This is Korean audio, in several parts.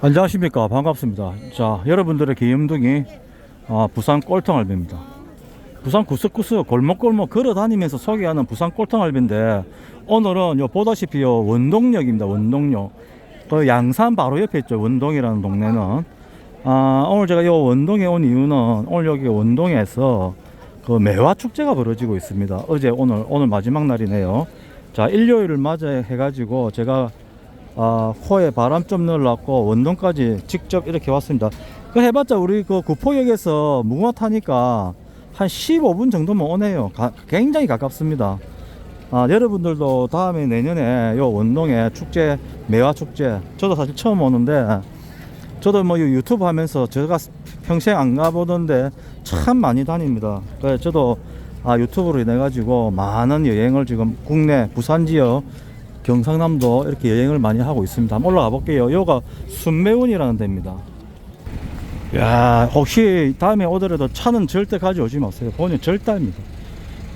안녕하십니까. 반갑습니다. 자 여러분들의 귀염둥이 아, 부산 꼴통알비입니다. 부산 구석구석 골목골목 걸어다니면서 소개하는 부산 꼴통알비인데 오늘은 요 보다시피 요 원동역입니다. 원동역. 그 양산 바로 옆에 있죠. 원동이라는 동네는. 아 오늘 제가 요 원동에 온 이유는 오늘 여기 원동에서 그 매화 축제가 벌어지고 있습니다. 어제 오늘 오늘 마지막 날이네요. 자 일요일을 맞이해 가지고 제가 아, 코에 바람 좀 넣으려고 원동까지 직접 이렇게 왔습니다. 그 해봤자 우리 그 구포역에서 무궁화 타니까 한 15분 정도면 오네요. 가- 굉장히 가깝습니다. 아, 여러분들도 다음에 내년에 요 원동에 축제, 매화 축제, 저도 사실 처음 오는데, 저도 뭐 유- 유튜브 하면서 제가 평생 안 가보던데 참 많이 다닙니다. 그래서 저도 아, 유튜브로 인해 가지고 많은 여행을 지금 국내 부산 지역 경상남도 이렇게 여행을 많이 하고 있습니다. 한번 올라가 볼게요. 여기가 순매원이라는 데입니다. 야, 혹시 다음에 오더라도 차는 절대 가져오지 마세요. 본인 절대입니다.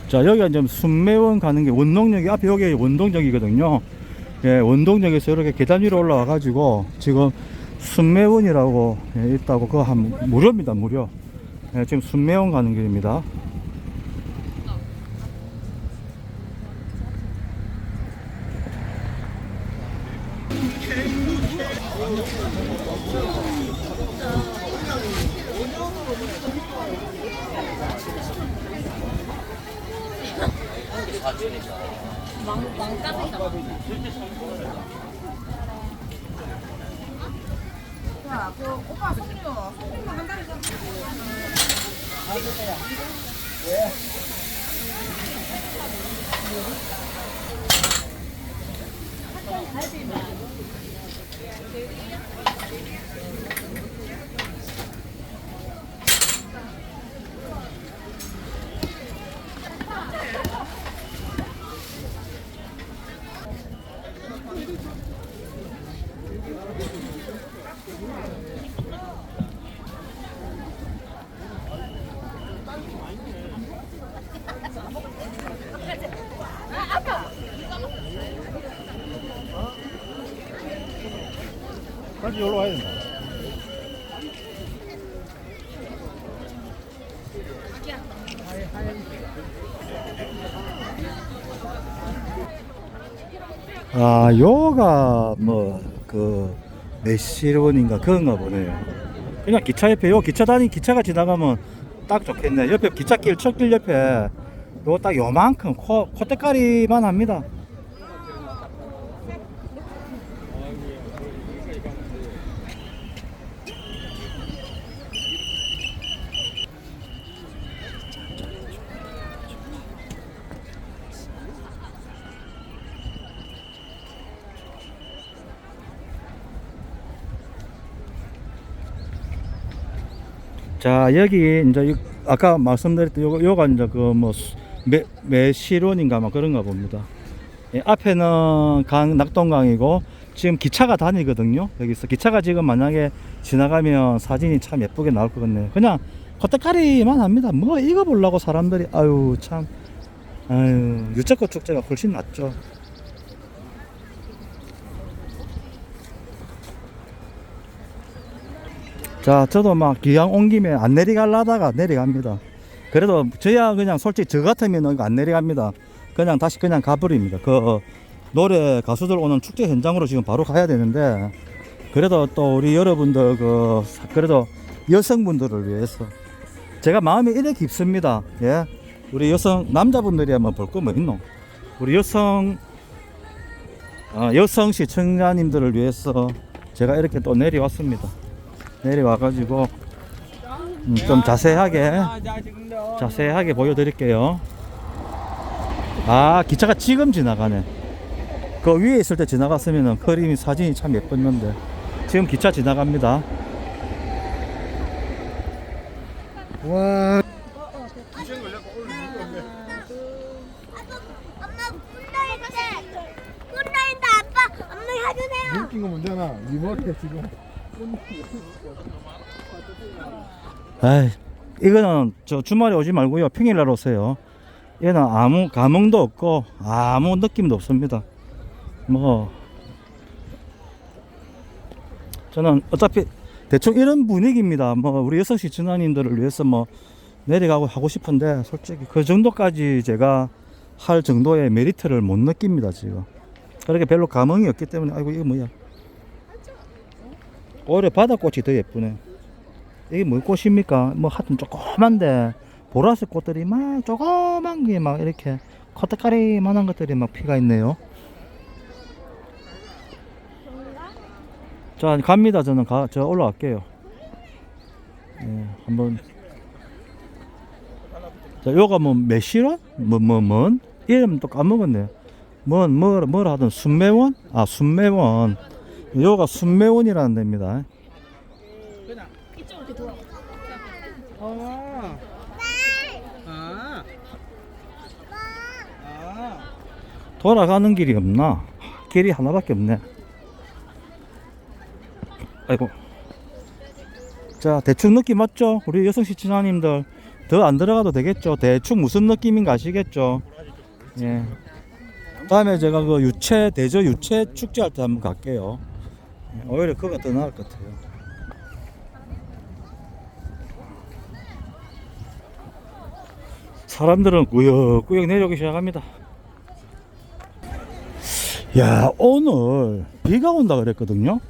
자, 여기가 이제 순매원 가는 게 원동역이 앞에 여기 원동역이거든요. 예, 원동역에서 이렇게 계단 위로 올라와 가지고 지금 순매원이라고 예, 있다고 그거 한 무료입니다. 무료. 예, 지금 순매원 가는 길입니다. 자, 그 오빠 손이요. 손만 한 달에 좀. 다 Thank you. 시 여기로 와야 된다. 아, 요가 뭐그 메시론인가 그런가 보네요. 그냥 기차 옆에 요 기차 다니 기차가 지나가면 딱 좋겠네. 옆에 기찻길 첫길 옆에 요거 딱 요만큼 코 콧대까리만 합니다. 자 여기 이제 이- 아까 말씀드렸던 요거 요가 이제 그뭐 매시론인가 막 그런가 봅니다. 예, 앞에는 강 낙동강이고 지금 기차가 다니거든요. 여기서 기차가 지금 만약에 지나가면 사진이 참 예쁘게 나올 것 같네요. 그냥 겉대가리만 합니다. 뭐 이거 보려고 사람들이 아유 참 아유 유채꽃 축제가 훨씬 낫죠. 자, 저도 막 기왕 온 김에 안 내려가려다가 내려갑니다. 그래도 저야 그냥 솔직히 저 같으면 안 내려갑니다. 그냥 다시 그냥 가버립니다. 그 노래 가수들 오는 축제 현장으로 지금 바로 가야 되는데 그래도 또 우리 여러분들 그 그래도 여성분들을 위해서 제가 마음이 이래 깊습니다. 예. 우리 여성 남자분들이야 뭐볼거 뭐 있노? 우리 여성 아, 여성 시청자님들을 위해서 제가 이렇게 또 내려왔습니다. 내려와가지고 음, 좀 자세하게 자세하게 보여드릴게요. 아 기차가 지금 지나가네. 그 위에 있을 때 지나갔으면은 그림이 사진이 참 예뻤는데 지금 기차 지나갑니다. 와 엄마 굿나잇 굿나잇 아빠 엄마 해주세요 웃긴 거 뭔잖아 리모컨 지금 아이, 이거는 저 주말에 오지 말고요. 평일날 오세요. 얘는 아무 감흥도 없고 아무 느낌도 없습니다. 뭐. 저는 어차피 대충 이런 분위기입니다. 뭐 우리 6시 전화님들을 위해서 뭐 내려가고 하고 싶은데 솔직히 그 정도까지 제가 할 정도의 메리트를 못 느낍니다 지금. 그렇게 별로 감흥이 없기 때문에 아이고 이거 뭐야? 오히려 바다꽃이 더 예쁘네. 이게 뭐 꽃입니까? 뭐 하여튼 조그만데 보라색 꽃들이 막 조그만 게 막 이렇게 커터까리만한 것들이 막 피가 있네요. 자 갑니다 저는 가, 저 올라갈게요. 예, 한번 자 요가 뭐 메시론 뭐뭐뭔 이름 또 까먹었네. 뭔 뭐, 뭐라 하던 순매원 아 순매원 요가 순매원이라는 데입니다. 돌아가는 길이 없나? 길이 하나밖에 없네. 아이고. 자, 대충 느낌 맞죠? 우리 여성시 친화님들 더 안 들어가도 되겠죠? 대충 무슨 느낌인가 아시겠죠? 예. 다음에 제가 그 유채 대저 유채 축제할 때 한번 갈게요. 예, 오히려 그거 더 나을 것 같아요. 사람들은 꾸역꾸역 내려오기 시작합니다. 야 오늘 비가 온다 그랬거든요.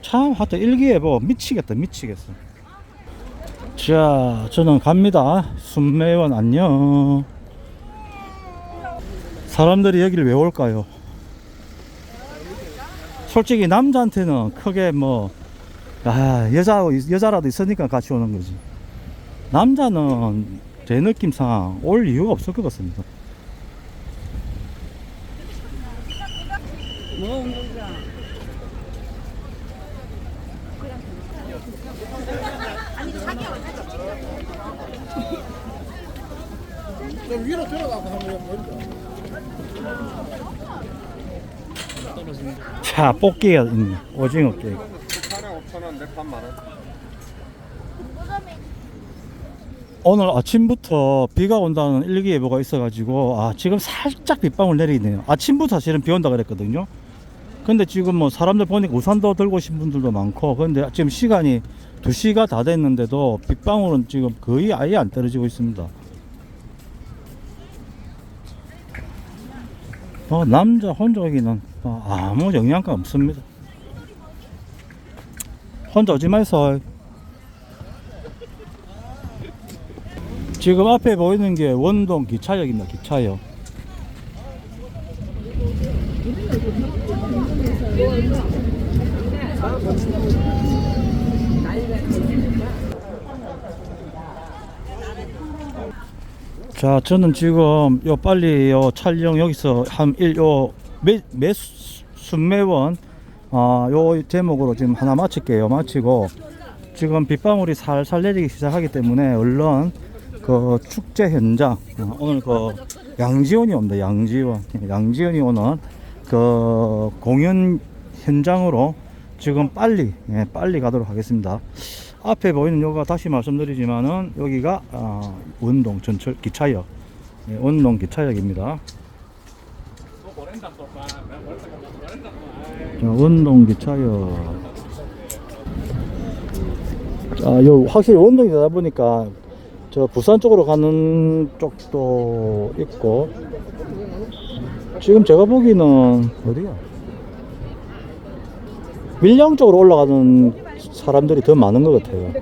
참 하여튼 일기예보 미치겠다 미치겠어. 자 저는 갑니다. 순매원 안녕. 사람들이 여기를 왜 올까요 솔직히 남자한테는 크게 뭐 아, 여자, 여자라도 있으니까 같이 오는 거지. 남자는 제 느낌상 올 이유가 없을 것 같습니다. 위로 들어가고 자, 뽑기가 있네. 오징어 게임. 하나 5천 원, 내판 만 원. 오늘 아침부터 비가 온다는 일기예보가 있어가지고, 아, 지금 살짝 빗방울 내리네요. 아침부터 사실은 비 온다 그랬거든요. 근데 지금 뭐 사람들 보니까 우산도 들고 오신 분들도 많고, 근데 지금 시간이 2시가 다 됐는데도 빗방울은 지금 거의 아예 안 떨어지고 있습니다. 어, 남자 혼자 오기는 어, 아무 영향가 없습니다. 혼자 오지 마이소. 지금 앞에 보이는 게 원동 기차역입니다. 기차역. 자, 저는 지금 요 빨리 요 촬영 여기서 한일요 매 순매원 아, 요 제목으로 지금 하나 마칠게요. 마치고 지금 빗방울이 살살 내리기 시작하기 때문에 얼른 그 축제 현장 어, 오늘 그 양지원이 옵니다. 양지원 양지원이 오는 그 공연 현장으로 지금 빨리 예, 빨리 가도록 하겠습니다. 앞에 보이는 요가 다시 말씀드리지만은 여기가 아, 원동 전철 기차역 예, 원동 기차역입니다. 자, 원동 기차역. 자, 요 확실히 원동이 되다 보니까 저 부산 쪽으로 가는 쪽도 있고 지금 제가 보기는 어디야? 밀양 쪽으로 올라가는 사람들이 더 많은 것 같아요.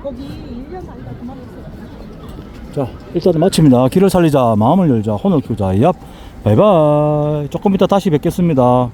자, 일단은 마칩니다. 길을 살리자, 마음을 열자, 혼을 키우자, 얍, 바이바이. 조금 이따 다시 뵙겠습니다.